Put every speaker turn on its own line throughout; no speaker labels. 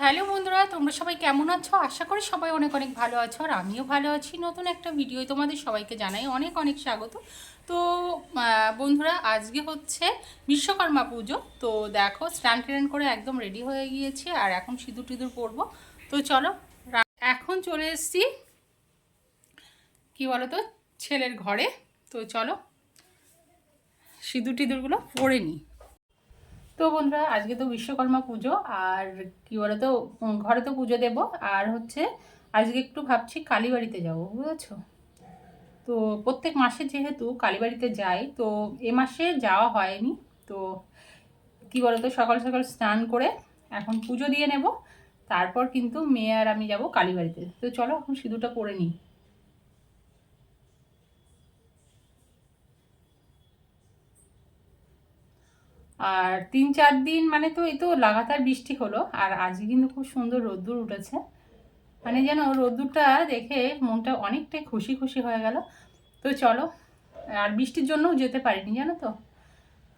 Hello বন্ধুরা, তোমরা সবাই কেমন আছো? আশা করি সবাই অনেক অনেক ভালো আছো, আর আমিও ভালো আছি। নতুন একটা ভিডিও তোমাদের সবাইকে জানাই অনেক অনেক স্বাগত। তো বন্ধুরা, আজকে হচ্ছে বিশ্বকর্মা পুজো। তো দেখো, স্নান ট্রেন করে একদম রেডি হয়ে গিয়েছি, আর এখন সিঁদুর টিঁদুর পরবো। তো চলো এখন চলে এসছি, কী বলো তো ছেলের ঘরে। তো চলো, সিঁদুর টিঁদুরগুলো পরে নিই। তো বন্ধুরা, আজকে তো বিশ্বকর্মা পুজো, আর কি বলো তো ঘরে তো পুজো দেব। আর হচ্ছে, আজকে একটু ভাবছি কালীবাড়িতে যাব, বুঝেছ? তো প্রত্যেক মাসে যেহেতু কালীবাড়িতে যাই, তো এ মাসে যাওয়া হয়নি। তো কি বলো তো সকাল সকাল স্নান করে এখন পুজো দিয়ে নেব। তারপর কিন্তু মেয়ে আর আমি যাব কালীবাড়িতে। তো চলো, এখন সিঁদুরটা পরে নিই। আর তিন চার দিন মানে তো এই তো লাগাতার বৃষ্টি হলো, আর আজকে কিন্তু খুব সুন্দর রোদ্দুর উঠেছে। মানে যেন রোদ্দুরটা দেখে মনটা অনেকটাই খুশি খুশি হয়ে গেল। তো চলো, আর বৃষ্টির জন্যও যেতে পারিনি, জানো তো?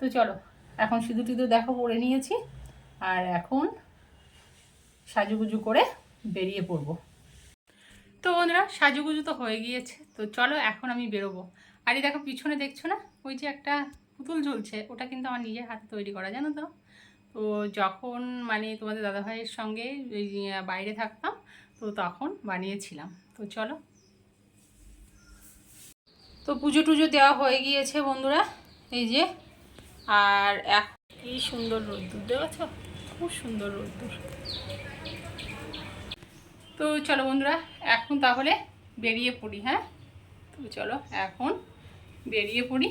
তো চলো, এখন সিঁদু টিদু দেখো পরে নিয়েছি, আর এখন সাজুগুজু করে বেরিয়ে পড়ব। তো বন্ধুরা, সাজুগুজু তো হয়ে গিয়েছে, তো চলো এখন আমি বেরোবো। আর এই দেখো, পিছনে দেখছ না? ওই যে একটা পুতুল ঝুলছে, ওটা কিন্তু আমার নিজের হাতে তৈরি করা, জানো তো? তো যখন মানে তোমাদের দাদাভাইয়ের সঙ্গে বাইরে থাকতাম, তো তখন বানিয়েছিলাম। তো চলো। তো পুজো টুজো দেওয়া হয়ে গিয়েছে বন্ধুরা, এই যে। আর এক কি সুন্দর রোদ্দুর, দেখেছ? খুব সুন্দর রোদ্দুর। তো চলো বন্ধুরা, এখন তাহলে বেরিয়ে পড়ি হ্যাঁ? তো চলো, এখন বেরিয়ে পড়ি।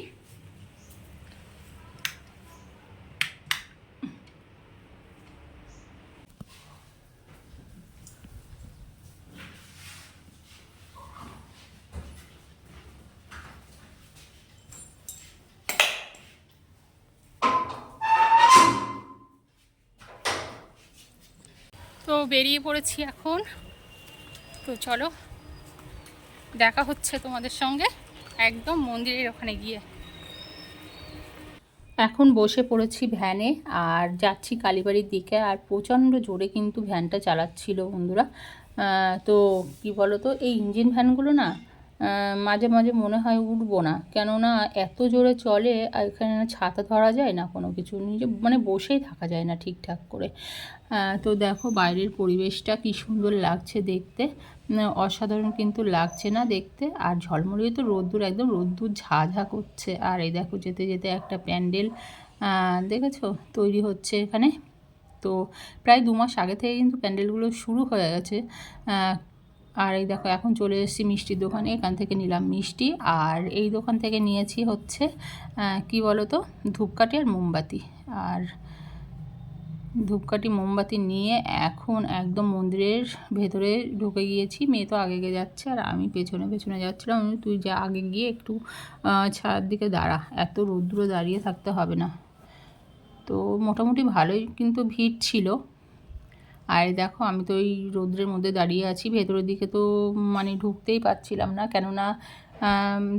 তো বেরিয়ে পড়েছি এখন। তো চলো, দেখা হচ্ছে তোমাদের সঙ্গে একদম মন্দিরের ওখানে গিয়ে। এখন বসে পড়েছি ভ্যানে আর যাচ্ছি কালীবাড়ির দিকে আর প্রচণ্ড জোরে কিন্তু ভ্যানটা চালাচ্ছিল বন্ধুরা। তো কি বলো তো এই ইঞ্জিন ভ্যানগুলো না মাঝে মাঝে মনে হয় উঠবো না। কেননা এত জোরে চলে, আর এখানে না ছাতা ধরা যায় না কোনো কিছু, নিজে মানে বসেই থাকা যায় না ঠিকঠাক করে। তো দেখো বাইরের পরিবেশটা কি সুন্দর লাগছে দেখতে। অসাধারণ কিন্তু লাগছে না দেখতে। আর ঝলমলিয়ে তো রোদ্দুর, একদম রোদ্দুর ঝাঝা করছে। আর এই দেখো যেতে যেতে একটা প্যান্ডেল দেখেছ? তৈরি হচ্ছে এখানে। তো প্রায় দু মাস আগে থেকে কিন্তু প্যান্ডেলগুলো শুরু হয়ে গেছে। আর এই দেখো, এখন চলে এসেছি মিষ্টির দোকানে। এখান থেকে নিলাম মিষ্টি। আর এই দোকান থেকে নিয়েছি হচ্ছে কি বলো তো ধূপকাঠি আর মোমবাতি। আর ধূপকাঠি, মোমবাতি নিয়ে এখন একদম মন্দিরের ভেতরে ঢুকে গিয়েছি। মেয়ে তো আগে গিয়ে যাচ্ছে আর আমি পেছনে পেছনে যাচ্ছিলাম। তুই যা আগে গিয়ে একটু ছায়ার দিকে দাঁড়া। এত রৌদ্র দাঁড়িয়ে থাকতে হবে না। তো মোটামুটি ভালোই কিন্তু ভিড় ছিল। আর দেখো, আমি তো ওই রৌদ্রের মধ্যে দাঁড়িয়ে আছি, ভেতরের দিকে তো মানে ঢুকতেই পারছিলাম না। কেননা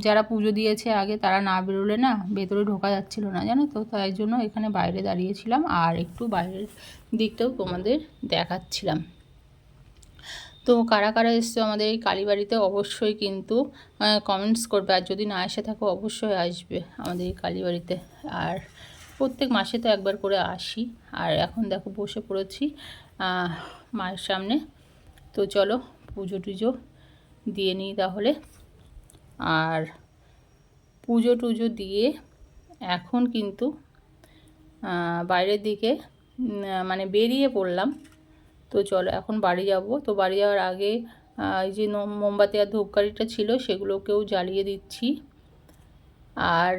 যারা পুজো দিয়েছে আগে, তারা না বেরোলে না ভেতরে ঢোকা যাচ্ছিল না, জানো তো? তাই জন্য এখানে বাইরে দাঁড়িয়েছিলাম আর একটু বাইরের দিকটাও তোমাদের দেখাচ্ছিলাম। তো কারা কারা এসছো আমাদের এই কালীবাড়িতে অবশ্যই কিন্তু কমেন্টস করবে। আর যদি না এসে থাকো, অবশ্যই আসবে আমাদের এই কালীবাড়িতে। আর প্রত্যেক মাসে তো একবার করে আসি। আর এখন দেখো বসে পড়েছি মায়ের সামনে। তো চলো পুজো টুজো দিয়ে নিই তাহলে। আর পুজো টুজো দিয়ে এখন কিন্তু বাইরের দিকে মানে বেরিয়ে পড়লাম। তো চলো এখন বাড়ি যাব। তো বাড়ি যাওয়ার আগে এই যে মোমবাতি আর ধূপকাঠিটা ছিল সেগুলোকেও জ্বালিয়ে দিচ্ছি। আর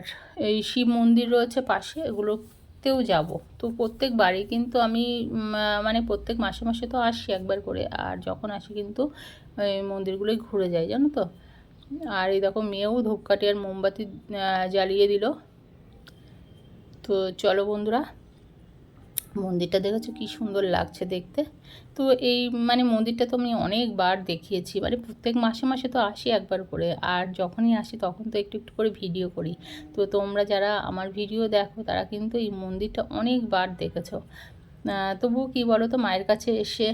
এই শিব মন্দির রয়েছে পাশে, এগুলোতেও যাব। তো প্রত্যেক বাড়ি কিন্তু আমি মানে প্রত্যেক মাসে মাসে তো আসি একবার করে, আর যখন আসি কিন্তু এই মন্দিরগুলোই ঘুরে যাই, জানো তো? আর এই দেখো মেয়েও ধূপকাঠি আর মোমবাতি জ্বালিয়ে দিল। তো চলো বন্ধুরা মন্দিরটা দেখেছ? কি সুন্দর লাগছে দেখতে। তো এই মানে মন্দিরটা তো আমি অনেকবার দেখিয়েছি। মানে প্রত্যেক মাসে মাসে তো আসি একবার করে। আর যখনই আসি তখন তো একটু একটু করে ভিডিও করি। তো তোমরা যারা আমার ভিডিও দেখো, তারা কিন্তু এই মন্দিরটা অনেকবার দেখেছ। তবুও কী বলো তো মায়ের কাছে এসে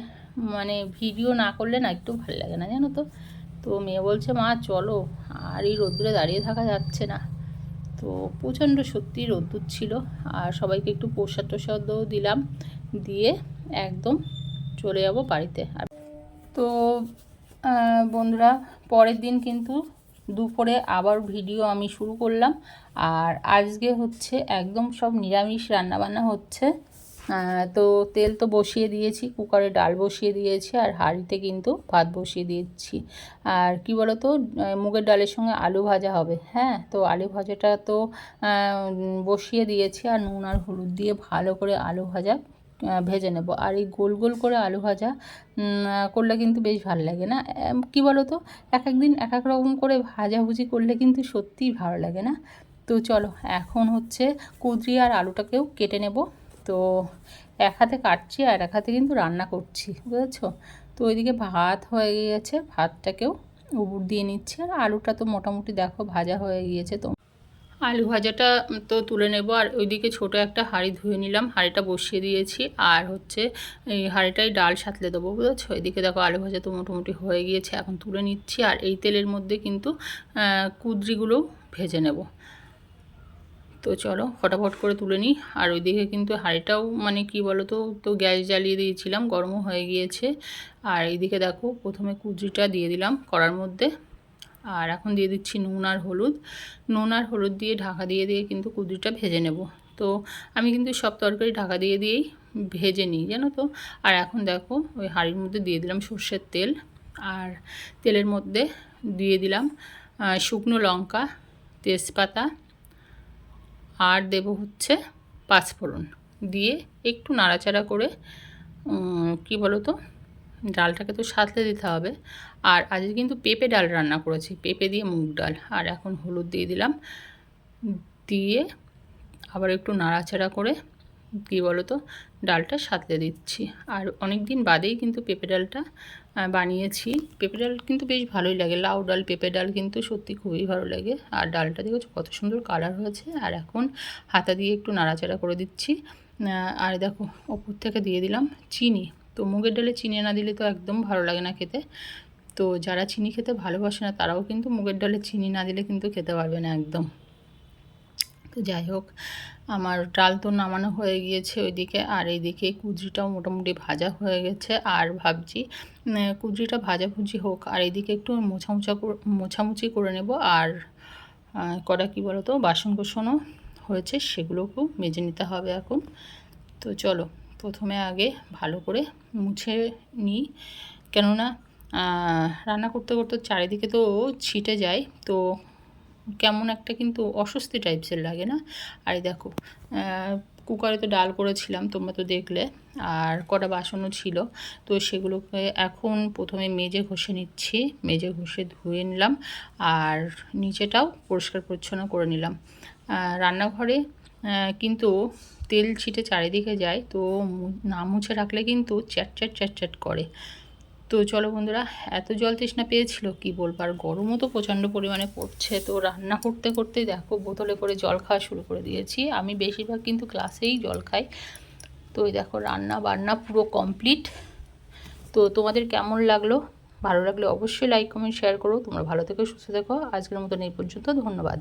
মানে ভিডিও না করলে না একটু ভালো লাগে না, জানো তো? তো মেয়ে বলছে, মা, চলো। আর এই রোদ্দুরে দাঁড়িয়ে থাকা যাচ্ছে না। তো প্রচণ্ড সত্যি রোদ্দুর ছিল আর সবাইকে একটু প্রসাদ টোসাদও দিলাম, দিয়ে একদম চলে যাব বাড়িতে। আর তো বন্ধুরা, পরের দিন কিন্তু দুপুরে আবার ভিডিও আমি শুরু করলাম। আর আজকে হচ্ছে একদম সব নিরামিষ রান্নাবান্না হচ্ছে। তো তেল তো বসিয়ে দিয়েছি, কুকারে ডাল বসিয়ে দিয়েছি আর হাঁড়িতে কিন্তু ভাত বসিয়ে দিয়েছি। আর কি বলো তো মুগের ডালের সঙ্গে আলু ভাজা হবে হ্যাঁ? তো আলু ভাজাটা তো বসিয়ে দিয়েছি আর নুন আর হলুদ দিয়ে ভালো করে আলু ভাজা ভেজে নেব। আর এই গোল গোল করে আলু ভাজা করলে কিন্তু বেশ ভালো লাগে না? কি বলো তো এক এক দিন এক এক রকম করে ভাজাভুজি করলে কিন্তু সত্যিই ভালো লাগে না? তো চলো, এখন হচ্ছে কুদরি আর আলুটাকেও কেটে নেব। তো এক হাতে কাটছি আর এক হাতে কিন্তু রান্না করছি, বুঝেছ? তো ওইদিকে ভাত হয়ে গিয়েছে, ভাতটাকেও উবুর দিয়ে নিচ্ছি আর আলুটা তো মোটামুটি দেখো ভাজা হয়ে গিয়েছে তো। আলু ভাজাটা তো তুলে নেব আর ওইদিকে ছোট একটা হাঁড়ি ধুয়ে নিলাম, হাঁড়িটা বসিয়ে দিয়েছি আর হচ্ছে এই হাঁড়িটাই ডাল সাঁতলে দেবো, বুঝেছ? এদিকে দেখো আলু ভাজা তো মোটামুটি হয়ে গিয়েছে, এখন তুলে নিচ্ছি আর এই তেলের মধ্যে কিন্তু কুদরিগুলো ভেজে নেব। তো চলো ফটাফট করে তুলে নিই। আর ওইদিকে কিন্তু হাঁড়িটাও মানে কি বলো তো তো গ্যাস জ্বালিয়ে দিয়েছিলাম, গরমও হয়ে গিয়েছে। আর এইদিকে দেখো, প্রথমে কুদরিটা দিয়ে দিলাম কড়ার মধ্যে। আর এখন দিয়ে দিচ্ছি নুন আর হলুদ। নুন আর হলুদ দিয়ে ঢাকা দিয়ে দিয়ে কিন্তু কুদরিটা ভেজে নেব। তো আমি কিন্তু সব তরকারি ঢাকা দিয়ে দিয়েই ভেজে নিই, জানো তো? আর এখন দেখো, ওই হাঁড়ির মধ্যে দিয়ে দিলাম সর্ষের তেল। আর তেলের মধ্যে দিয়ে দিলাম শুকনো লঙ্কা, তেজপাতা আর দেব হচ্ছে পাঁচফোড়ন দিয়ে একটু নাড়াচাড়া করে কি বলো তো ডালটাকে তো সাঁতলে দিতে হবে। আর আজকে কিন্তু পেঁপে ডাল রান্না করেছি, পেঁপে দিয়ে মুগ ডাল। আর এখন হলুদ দিয়ে দিলাম। দিয়ে আবার একটু নাড়াচাড়া করে কী বলো তো ডালটা সাঁতলে দিচ্ছি। আর অনেক দিন বাদেই কিন্তু পেঁপে ডালটা বানিয়েছি। পেঁপে ডাল কিন্তু বেশ ভালোই লাগে। লাউ ডাল, পেঁপে ডাল কিন্তু সত্যি খুবই ভালো লাগে। আর ডালটা দেখেছ কত সুন্দর কালার হয়েছে। আর এখন হাতা দিয়ে একটু নাড়াচাড়া করে দিচ্ছি। আর দেখো, ওপর থেকে দিয়ে দিলাম চিনি। তো মুগের ডালে চিনি না দিলে তো একদম ভালো লাগে না খেতে। তো যারা চিনি খেতে ভালোবাসে না, তারাও কিন্তু মুগের ডালে চিনি না দিলে কিন্তু খেতে পারবে না একদম। তো যাই হোক, আমার ডাল তো নামানো হয়ে গিয়েছে ওইদিকে, আর এইদিকে কুদরিটাও মোটামুটি ভাজা হয়ে গেছে। আর ভাবছি কুদরিটা ভাজাভুজি হোক, আর এইদিকে একটু মোছামুছা মোছামুছি করে নেব। আর কটা কী বলো তো বাসন কোসনও হয়েছে সেগুলোকেও মেজে নিতে হবে এখন। তো চলো, প্রথমে আগে ভালো করে মুছে নিই কেননা রান্না করতে করতে চারিদিকে তো ছিটে যায়, তো কেমন একটা কিন্তু অস্বস্তি টাইপসের লাগে না? আর দেখো কুকারে তো ডাল করেছিলাম, তোমরা তো দেখলে, আর কটা বাসনও ছিল। তো সেগুলোকে এখন প্রথমে মেজে ঘষে নিচ্ছি, মেজে ঘষে ধুয়ে নিলাম, আর নিচেটাও পরিষ্কার পরিচ্ছন্ন করে নিলাম। রান্নাঘরে কিন্তু তেল ছিটে চারিদিকে যায়, তো না মুছে রাখলে কিন্তু চ্যাট চ্যাট চ্যাট চ্যাট করে। তো চলো বন্ধুরা, এত জল তৃষ্ণা পেয়েছিল, কি বলব? আর গরমও তো প্রচণ্ড পরিমাণে পড়ছে, তো রান্না করতে করতে দেখো, বোতলে করে জল খাওয়া শুরু করে দিয়েছি। আমি বেশিরভাগ কিন্তু ক্লাসেই জল খাই। তো দেখো, রান্না বান্না পুরো কমপ্লিট। তো তোমাদের কেমন লাগল? ভালো লাগলে অবশ্যই লাইক, কমেন্ট, শেয়ার করো। তোমরা ভালো থেকো, সুস্থ থেকো। আজকের মতন এই পর্যন্ত, ধন্যবাদ।